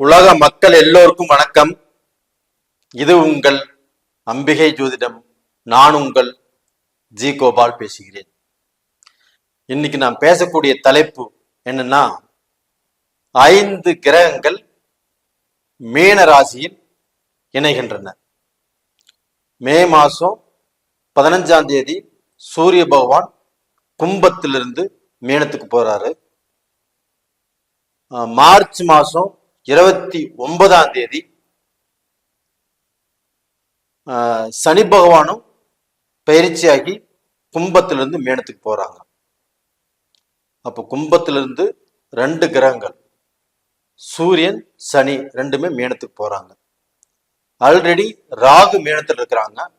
உலக மக்கள் எல்லோருக்கும் வணக்கம். இது உங்கள் அம்பிகை ஜோதிடம். நான் உங்கள் ஜி கோபால் பேசுகிறேன். இன்னைக்கு நான் பேசக்கூடிய தலைப்பு என்னன்னா ஐந்து கிரகங்கள் மீன ராசியில் இணைகின்றன. மே மாசம் பதினஞ்சாம் தேதி சூரிய பகவான் கும்பத்திலிருந்து மீனத்துக்கு போறாரு. மார்ச் மாசம் இருபத்தி ஒன்பதாம் தேதி சனி பகவானும் பயிற்சியாகி கும்பத்திலிருந்து மேனத்துக்கு போறாங்க. அப்போ கும்பத்திலிருந்து ரெண்டு கிரகங்கள் சூரியன் சனி ரெண்டுமே மீனத்துக்கு போறாங்க. ஆல்ரெடி ராகு மேனத்தில் இருக்கிறாங்க.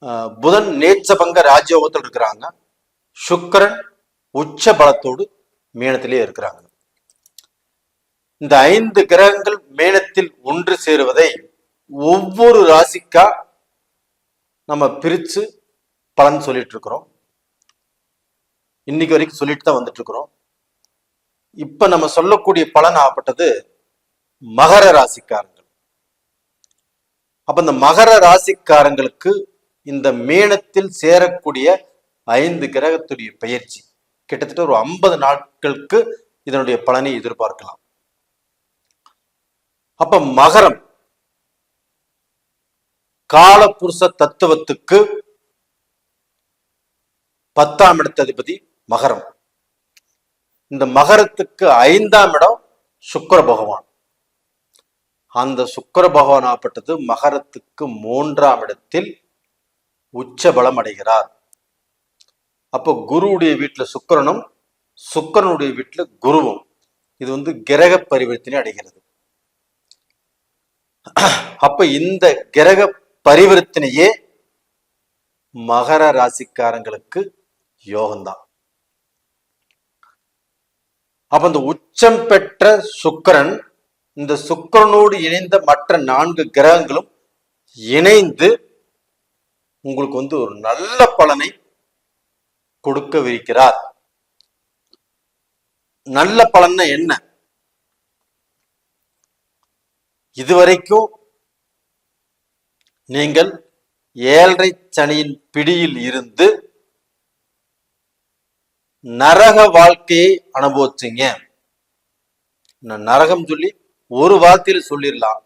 அஹ் புதன் நேச்சபங்க ராஜயோகத்தில் இருக்கிறாங்க. சுக்கரன் உச்ச பலத்தோடு மீனத்திலே இருக்கிறாங்க. இந்த ஐந்து கிரகங்கள் மேனத்தில் ஒன்று சேருவதை ஒவ்வொரு ராசிக்கா நம்ம பிரிச்சு பலன் சொல்லிட்டு இருக்கிறோம் இன்னைக்கு வரைக்கும் சொல்லிட்டு தான் வந்துட்டு இருக்கிறோம் இப்ப நம்ம சொல்லக்கூடிய பலன் ஆகப்பட்டது மகர ராசிக்காரங்கள் அப்ப இந்த மகர ராசிக்காரங்களுக்கு இந்த மேனத்தில் சேரக்கூடிய ஐந்து கிரகத்துடைய பயிற்சி கிட்டத்தட்ட ஒரு ஐம்பது நாட்களுக்கு இதனுடைய பலனை எதிர்பார்க்கலாம். அப்ப மகரம். காலபுருஷ தத்துவத்துக்கு பத்தாம் இடத்த அதிபதி மகரம். இந்த மகரத்துக்கு ஐந்தாம் இடம் சுக்கர பகவான். அந்த சுக்கர பகவான் ஆப்பட்டது மகரத்துக்கு மூன்றாம் இடத்தில் உச்ச பலம் அடைகிறார். அப்போ குருவுடைய வீட்டுல சுக்கிரனும் சுக்கிரனுடைய வீட்டுல குருவும். இது வந்து கிரக பரிவர்த்தனை அடைகிறது. அப்ப இந்த கிரக பரிவர்த்தனையே மகர ராசிக்காரங்களுக்கு யோகம்தான். அப்ப இந்த உச்சம் பெற்ற சுக்கிரன் இந்த சுக்கிரனோடு இணைந்த மற்ற நான்கு கிரகங்களும் இணைந்து உங்களுக்கு வந்து ஒரு நல்ல பலனை கொடுக்கவிருக்கிறார். நல்ல பலன்னா என்ன? இதுவரைக்கும் நீங்கள் ஏழரை சனியின் பிடியில் இருந்து நரக வாழ்க்கையை அனுபவிச்சீங்க. நரகம் சொல்லி ஒரு வார்த்தையில் சொல்லிடலாம்.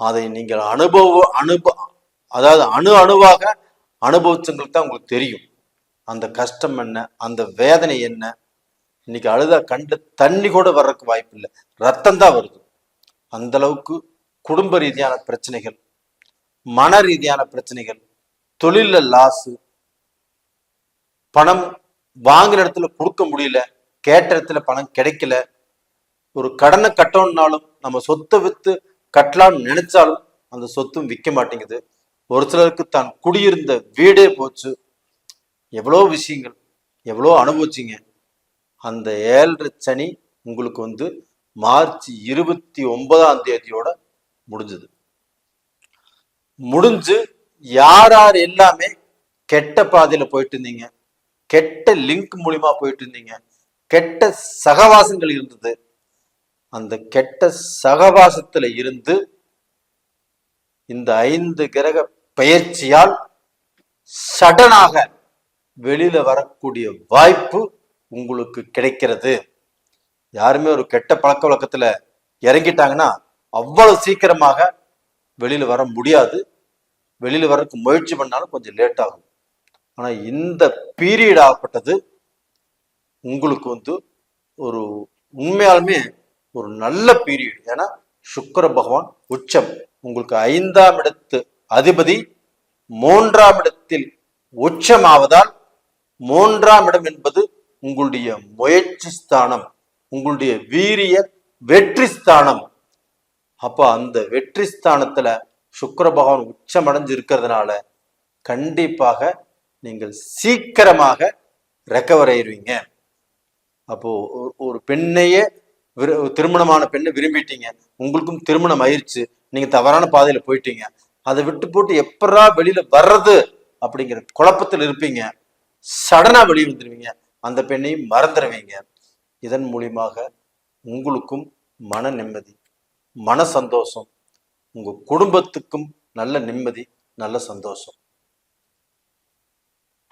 அதை நீங்கள் அனுபவ அனுப அதாவது அணு அணுவாக அனுபவிச்சவங்களுக்கு தான் உங்களுக்கு தெரியும். அந்த கஷ்டம் என்ன அந்த வேதனை என்ன. இன்னைக்கு அழுதா கண்டு தண்ணி கூட வர்றதுக்கு வாய்ப்பு இல்லை ரத்தம் தான் வருது. அந்த அளவுக்கு குடும்ப ரீதியான பிரச்சனைகள் மன ரீதியான பிரச்சனைகள் தொழில லாஸு பணம் வாங்குற இடத்துல கொடுக்க முடியல கேட்ட இடத்துல பணம் கிடைக்கல ஒரு கடனை கட்டணும்னாலும் நம்ம சொத்தை வித்து கட்டலாம்னு நினைச்சாலும் அந்த சொத்தும் விற்க மாட்டேங்குது. ஒரு சிலருக்கு தான் குடியிருந்த வீடே போச்சு. எவ்வளோ விஷயங்கள் எவ்வளோ அனுபவிச்சிங்க. அந்த ஏழரை சனி உங்களுக்கு வந்து மார்ச் இருபத்தி ஒன்பதாம் தேதியோட முடிஞ்சது. முடிஞ்சு யார் யார் எல்லாமே கெட்ட பாதையில போயிட்டு இருந்தீங்க. கெட்ட லிங்க் மூலியமா போயிட்டு இருந்தீங்க. கெட்ட சகவாசங்கள் இருந்தது. அந்த கெட்ட சகவாசத்துல இருந்து இந்த ஐந்து கிரக பயிற்சியால் சடனாக வெளியில வரக்கூடிய வாய்ப்பு உங்களுக்கு கிடைக்கிறது. யாருமே ஒரு கெட்ட பழக்க வழக்கத்துல இறங்கிட்டாங்கன்னா அவ்வளவு சீக்கிரமாக வெளியில வர முடியாது. வெளியில வர்றதுக்கு முயற்சி பண்ணாலும் கொஞ்சம் லேட் ஆகும். ஆனா இந்த பீரியட் ஆகப்பட்டது உங்களுக்கு வந்து ஒரு உண்மையாலுமே ஒரு நல்ல பீரியட் ஏன்னா சுக்கர பகவான் உச்சம். உங்களுக்கு ஐந்தாம் இடத்து அதிபதி மூன்றாம் இடத்தில் உச்சமாவதால் மூன்றாம் இடம் என்பது உங்களுடைய முயற்சி ஸ்தானம். உங்களுடைய வீரிய வெற்றி ஸ்தானம். அப்போ அந்த வெற்றி ஸ்தானத்துல சுக்கர பகவான் உச்சமடைஞ்சு இருக்கிறதுனால கண்டிப்பாக நீங்கள் சீக்கிரமாக ரெக்கவர் ஆயிடுவீங்க அப்போ ஒரு- ஒரு பெண்ணையே விரு- திருமணமான பெண்ணை விரும்பிட்டீங்க. உங்களுக்கும் திருமணம் ஆயிடுச்சு நீங்க தவறான பாதையில போயிட்டீங்க. அதை விட்டு போட்டு எப்பரா வெளியில வர்றது அப்படிங்கிற குழப்பத்தில் இருப்பீங்க. சடனா வெளியே வந்துருவீங்க. அந்த பெண்ணையும் மறந்துடுவீங்க இதன் மூலியமாக உங்களுக்கும் மன நிம்மதி மன சந்தோஷம் உங்க குடும்பத்துக்கும் நல்ல நிம்மதி நல்ல சந்தோஷம்.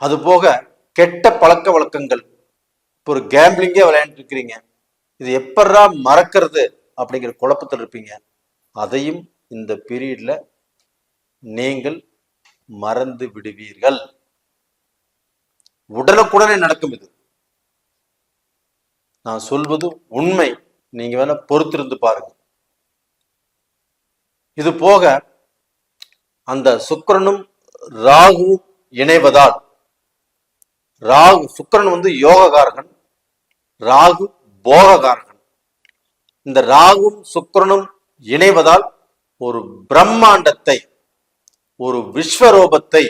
அது போக கெட்ட பழக்க வழக்கங்கள். இப்போ ஒரு கேம்பிளிங்கே விளையாண்டு இருக்கிறீங்க. இது எப்படா மறக்கிறது அப்படிங்கிற குழப்பத்தில் இருப்பீங்க. அதையும் இந்த பீரியட்ல நீங்கள் மறந்து விடுவீர்கள். உடனுக்குடனே நடக்கும் இது. நான் சொல்வது உண்மை. நீங்க வேணா பொறுத்திருந்து பாருங்க. இது போக அந்த சுக்கரனும் ராகு இணைவதால் ராகு சுக்கிரன் வந்து யோககாரகன் ராகு போககாரகன் இந்த ராகும் சுக்கரனும் இணைவதால் ஒரு பிரம்மாண்டத்தை ஒரு விஸ்வரூபத்தை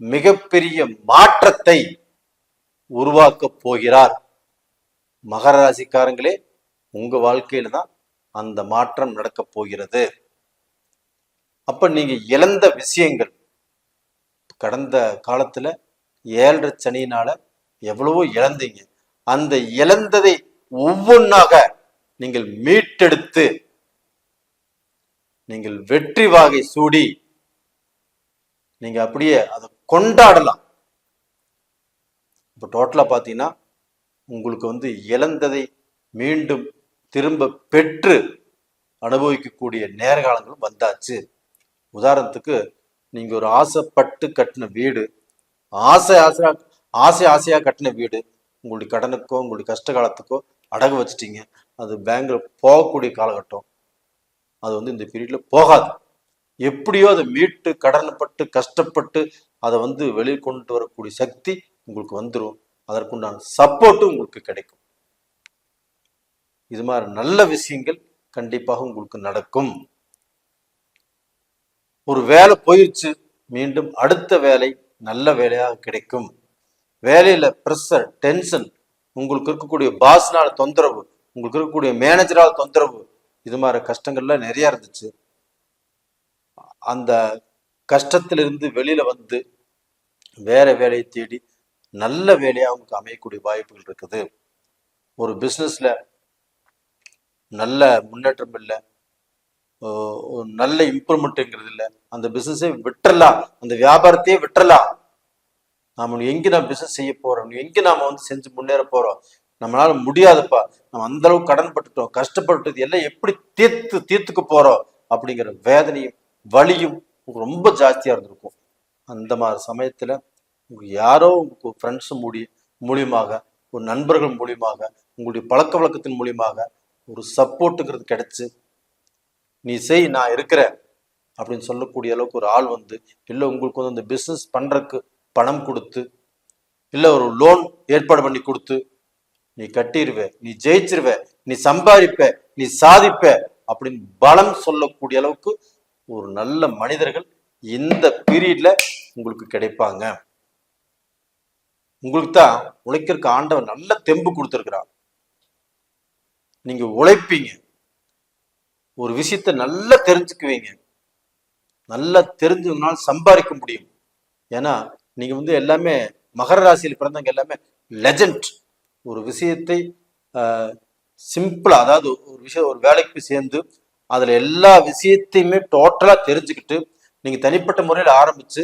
மிகப்பெரிய மாற்றத்தை உருவாக்கப் போகிறார். மகர ராசிக்காரங்களே உங்க வாழ்க்கையில தான் அந்த மாற்றம் நடக்க போகிறது. அப்ப நீங்க இழந்த விஷயங்கள் கடந்த காலத்துல ஏழரை சனியினால எவ்வளவோ இழந்தீங்க. அந்த இழந்ததை ஒவ்வொன்றாக நீங்கள் மீட்டெடுத்து நீங்கள் வெற்றி வாகை சூடி நீங்க அப்படியே அதை கொண்டாடலாம். இப்போ டோட்டலா பார்த்தீங்கன்னா உங்களுக்கு வந்து இழந்ததை மீண்டும் திரும்ப பெற்று அனுபவிக்கக்கூடிய நேரகாலங்களும் வந்தாச்சு. உதாரணத்துக்கு நீங்கள் ஒரு ஆசைப்பட்டு கட்டின வீடு ஆசை ஆசையாக ஆசை ஆசையாக கட்டின வீடு உங்களுடைய கடனுக்கோ உங்களுடைய கஷ்ட காலத்துக்கோ அடகு வச்சிட்டீங்க. அது பேங்கில் போகக்கூடிய காலகட்டம். அது வந்து இந்த பீரியடில் போகாது. எப்படியோ அதை மீட்டு கடனப்பட்டு கஷ்டப்பட்டு அதை வந்து வெளியே கொண்டு வரக்கூடிய சக்தி உங்களுக்கு வந்துடும் அதற்குண்டான சப்போர்ட்டும் உங்களுக்கு கிடைக்கும். இது மாதிரி நல்ல விஷயங்கள் கண்டிப்பாக உங்களுக்கு நடக்கும். ஒரு வேலை போயிடுச்சு மீண்டும் அடுத்த வேலை நல்ல வேலையாக கிடைக்கும். வேலையில ப்ரெஷர் டென்ஷன் உங்களுக்கு இருக்கக்கூடிய பாஸ்னால தொந்தரவு உங்களுக்கு இருக்கக்கூடிய மேனேஜரால் தொந்தரவு இது மாதிரி கஷ்டங்கள்லாம் நிறைய இருந்துச்சு. அந்த கஷ்டத்திலிருந்து வெளியில வந்து வேற வேலையை தேடி நல்ல வேலையா அவங்களுக்கு அமையக்கூடிய வாய்ப்புகள் இருக்குது. ஒரு பிசினஸ்ல நல்ல முன்னேற்றம் இல்லை நல்ல இம்ப்ரூவ்மெண்ட்டுங்கிறது இல்லை அந்த பிஸ்னஸே விட்டுறலாம் அந்த வியாபாரத்தையே விட்டுறலாம். நாம எங்க நம்ம பிசினஸ் செய்ய போறோம் எங்க நாம வந்து செஞ்சு முன்னேற போறோம் நம்மளால முடியாதுப்பா நம்ம அந்த அளவுக்கு கடன் பட்டுட்டோம் கஷ்டப்பட்டுட்டு எல்லாம் எப்படி தீர்த்து தீர்த்துக்க போறோம் அப்படிங்கிற வேதனையும் வலியும் ரொம்ப ஜாஸ்தியா இருந்திருக்கும். அந்த மாதிரி சமயத்துல யாரோ உங்க ஃப்ரெண்ட்ஸ் மூடி மூலியமாக ஒரு நண்பர்கள் மூலியமாக உங்களுடைய பழக்க வழக்கத்தின் மூலியமாக ஒரு சப்போர்ட்டுங்கிறது கிடைச்சி நீ செய் நான் இருக்கிறேன் அப்படின்னு சொல்லக்கூடிய அளவுக்கு ஒரு ஆள் வந்து இல்லை உங்களுக்கு வந்து அந்த பிஸ்னஸ் பண்ணுறதுக்கு பணம் கொடுத்து இல்லை ஒரு லோன் ஏற்பாடு பண்ணி கொடுத்து நீ கட்டிடுவே நீ ஜெயிச்சிருவ நீ சம்பாதிப்ப நீ சாதிப்ப அப்படின்னு பலம் சொல்லக்கூடிய அளவுக்கு ஒரு நல்ல மனிதர்கள் இந்த பீரியட்ல உங்களுக்கு கிடைப்பாங்க. உங்களுக்கு தான் உழைக்கிறதுக்கு ஆண்டவன் நல்ல தெம்பு கொடுத்துருக்கிறான் நீங்க உழைப்பீங்க. ஒரு விஷயத்த நல்லா தெரிஞ்சுக்குவீங்க. நல்லா தெரிஞ்சதுனால சம்பாதிக்க முடியும். ஏன்னா நீங்க வந்து எல்லாமே மகர ராசியில் பிறந்தவங்க எல்லாமே லெஜண்ட் ஒரு விஷயத்தை சிம்பிளா அதாவது ஒரு விஷயம் ஒரு வேலைக்கு சேர்ந்து அதுல எல்லா விஷயத்தையுமே டோட்டலா தெரிஞ்சுக்கிட்டு நீங்க தனிப்பட்ட முறையில் ஆரம்பிச்சு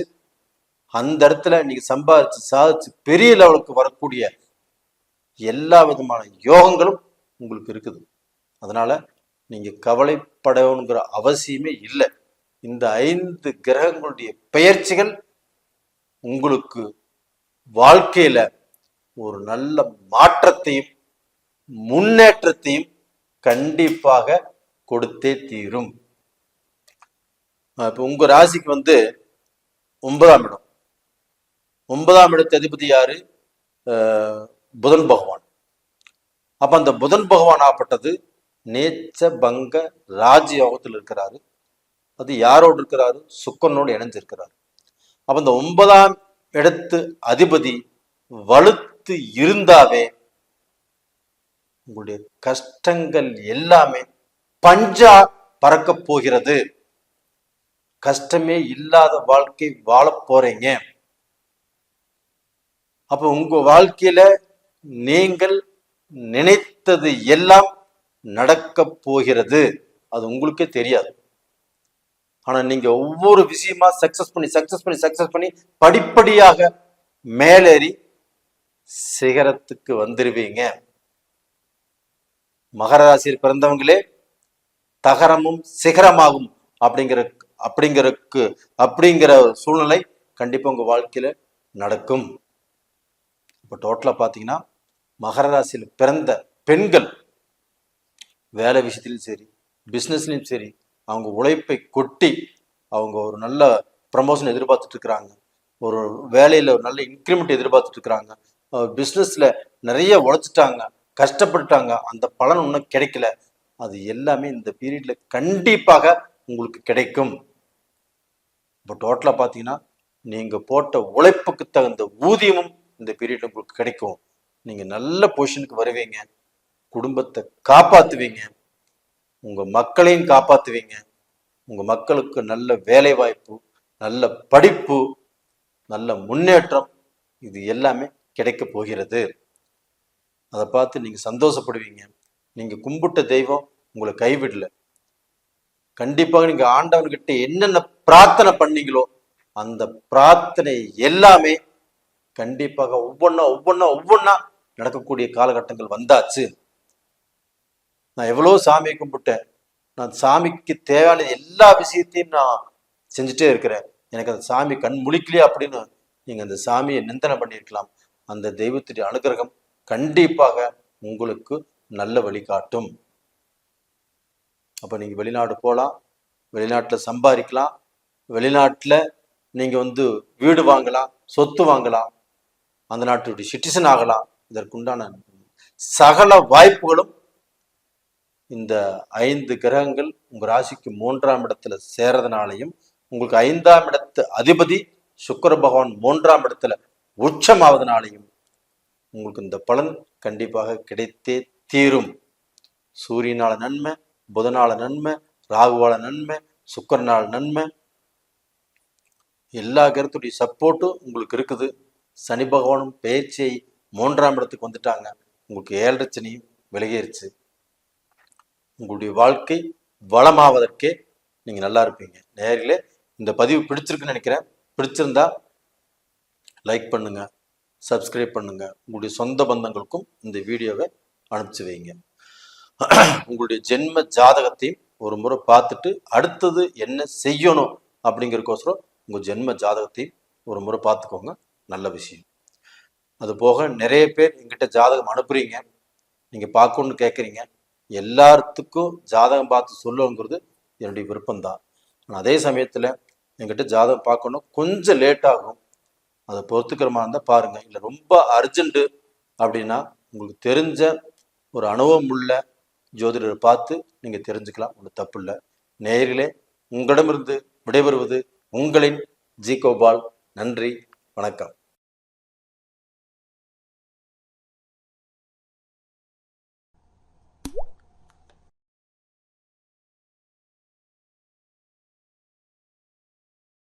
அந்த இடத்துல இன்னைக்கு சம்பாதிச்சு சாதிச்சு பெரிய லெவலுக்கு வரக்கூடிய எல்லா விதமான யோகங்களும் உங்களுக்கு இருக்குது. அதனால நீங்க கவலைப்படணுங்கிற அவசியமே இல்லை. இந்த ஐந்து கிரகங்களுடைய பெயர்ச்சிகள் உங்களுக்கு வாழ்க்கையில ஒரு நல்ல மாற்றத்தையும் முன்னேற்றத்தையும் கண்டிப்பாக கொடுத்தே தீரும். இப்போ உங்க ராசிக்கு வந்து ஒன்பதாம் இடம். ஒன்பதாம் இடத்து அதிபதி யாரு? புதன் பகவான். அப்ப அந்த புதன் பகவான் ஆப்பட்டது நேச்ச பங்க ராஜயோகத்தில் இருக்கிறாரு. அது யாரோடு இருக்கிறாரு? சுக்கனோடு இணைஞ்சிருக்கிறாரு. அப்ப இந்த ஒன்பதாம் இடத்து அதிபதி வலுத்து இருந்தாவே உங்களுடைய கஷ்டங்கள் எல்லாமே பஞ்சா பறக்க போகிறது. கஷ்டமே இல்லாத வாழ்க்கை வாழ போறீங்க. அப்போ உங்க வாழ்க்கையில நீங்கள் நினைத்தது எல்லாம் நடக்க போகிறது. அது உங்களுக்கே தெரியாது. ஆனா நீங்க ஒவ்வொரு விஷயமா சக்சஸ் பண்ணி சக்சஸ் பண்ணி சக்சஸ் பண்ணி படிப்படியாக மேலேறி சிகரத்துக்கு வந்துருவீங்க. மகர ராசியில் பிறந்தவங்களே தகரமும் சிகரமாகும் அப்படிங்கிற அப்படிங்கிறக்கு அப்படிங்கிற சூழ்நிலை கண்டிப்பா உங்க வாழ்க்கையில நடக்கும். இப்போ டோட்டலா பாத்தீங்கன்னா மகர ராசியில் பிறந்த பெண்கள் வேலை விஷயத்திலும் சரி பிஸ்னஸ்லையும் சரி அவங்க உழைப்பை கொட்டி அவங்க ஒரு நல்ல ப்ரமோஷன் எதிர்பார்த்துட்டு இருக்கிறாங்க. ஒரு வேலையில ஒரு நல்ல இன்க்ரிமெண்ட் எதிர்பார்த்துட்டு இருக்கிறாங்க. பிஸ்னஸில் நிறைய உழைச்சிட்டாங்க கஷ்டப்பட்டுட்டாங்க. அந்த பலன் இன்னும் கிடைக்கல. அது எல்லாமே இந்த பீரியட்ல கண்டிப்பாக உங்களுக்கு கிடைக்கும். இப்போ டோட்டலாக பார்த்தீங்கன்னா நீங்க போட்ட உழைப்புக்கு தகுந்த ஊதியமும் இந்த பீரியட்ல உங்களுக்கு கிடைக்கும். நீங்க நல்ல பொசிஷனுக்கு வருவீங்க. குடும்பத்தை காப்பாத்துவீங்க. உங்க மக்களையும் காப்பாத்துவீங்க. உங்க மக்களுக்கு நல்ல வேலை வாய்ப்பு நல்ல படிப்பு நல்ல முன்னேற்றம் இது எல்லாமே கிடைக்க போகிறது. அதை பார்த்து நீங்க சந்தோஷப்படுவீங்க. நீங்க கும்பிட்ட தெய்வம் உங்களை கைவிடல. கண்டிப்பாக நீங்க ஆண்டவன்கிட்ட என்னென்ன பிரார்த்தனை பண்ணீங்களோ அந்த பிரார்த்தனை எல்லாமே கண்டிப்பாக ஒவ்வொன்றா ஒவ்வொன்றா ஒவ்வொன்றா நடக்கக்கூடிய காலகட்டங்கள் வந்தாச்சு. நான் எவ்வளோ சாமியை கும்பிட்டேன். நான் சாமிக்கு தேவையான எல்லா விஷயத்தையும் நான் செஞ்சுட்டே இருக்கிறேன். எனக்கு அந்த சாமி கண் முழிக்கலையே அப்படின்னு நீங்கள் அந்த சாமியை நிந்தனை பண்ணியிருக்கலாம். அந்த தெய்வத்துடைய அனுகிரகம் கண்டிப்பாக உங்களுக்கு நல்ல வழிகாட்டும் அப்போ நீங்க வெளிநாடு போகலாம் வெளிநாட்டில் சம்பாதிக்கலாம் வெளிநாட்டில் நீங்க வந்து வீடு வாங்கலாம் சொத்து வாங்கலாம். அந்த நாட்டுடைய சிட்டிசன் ஆகலாம். இதற்குண்டான சகல வாய்ப்புகளும் இந்த ஐந்து கிரகங்கள் உங்கள் ராசிக்கு மூன்றாம் இடத்துல சேரதுனாலையும் உங்களுக்கு ஐந்தாம் இடத்து அதிபதி சுக்கர பகவான் மூன்றாம் இடத்துல உச்சமாவதனாலையும் உங்களுக்கு இந்த பலன் கண்டிப்பாக கிடைத்தே தீரும். சூரியனால நன்மை புதனால நன்மை ராகுவால நன்மை சுக்கரனால நன்மை. எல்லா கிரகத்துடைய சப்போர்ட்டும் உங்களுக்கு இருக்குது. சனி பகவானும் பேச்சை மூன்றாம் இடத்துக்கு வந்துட்டாங்க. உங்களுக்கு ஏழரை சனியும் விலகிருச்சு. உங்களுடைய வாழ்க்கை வளமாவதற்கே நீங்கள் நல்லா இருப்பீங்க. நேரிலே இந்த பதிவு பிடிச்சிருக்குன்னு நினைக்கிறேன். பிடிச்சிருந்தா லைக் பண்ணுங்க சப்ஸ்கிரைப் பண்ணுங்க. உங்களுடைய சொந்த பந்தங்களுக்கும் இந்த வீடியோவை அனுப்பிச்சு வைங்க. உங்களுடைய ஜென்ம ஜாதகத்தையும் ஒரு முறை பார்த்துட்டு அடுத்தது என்ன செய்யணும் அப்படிங்கிறக்கோசரம் உங்கள் ஜென்ம ஜாதகத்தையும் ஒரு முறை பார்த்துக்கோங்க. நல்ல விஷயம். அது போக நிறைய பேர் எங்கிட்ட ஜாதகம் அனுப்புறீங்க. நீங்க பார்க்கணும்னு கேட்குறீங்க எல்லாத்துக்கும் ஜாதகம் பார்த்து சொல்லுங்கிறது என்னுடைய விருப்பம்தான். ஆனால் அதே சமயத்தில் எங்கிட்ட ஜாதகம் பார்க்கணும். கொஞ்சம் லேட் ஆகும். அதை பொறுத்துக்கிற மாதிரி இருந்தால் பாருங்க. இல்லை ரொம்ப அர்ஜென்ட்டு அப்படின்னா உங்களுக்கு தெரிஞ்ச ஒரு அனுபவம் உள்ள ஜோதிடரை பார்த்து நீங்கள் தெரிஞ்சுக்கலாம். ஒன்றும் தப்பு இல்லை. நேரிலே உங்களிடமிருந்து விடைபெறுவது உங்களின் ஜி கோபால் நன்றி. வணக்கம்.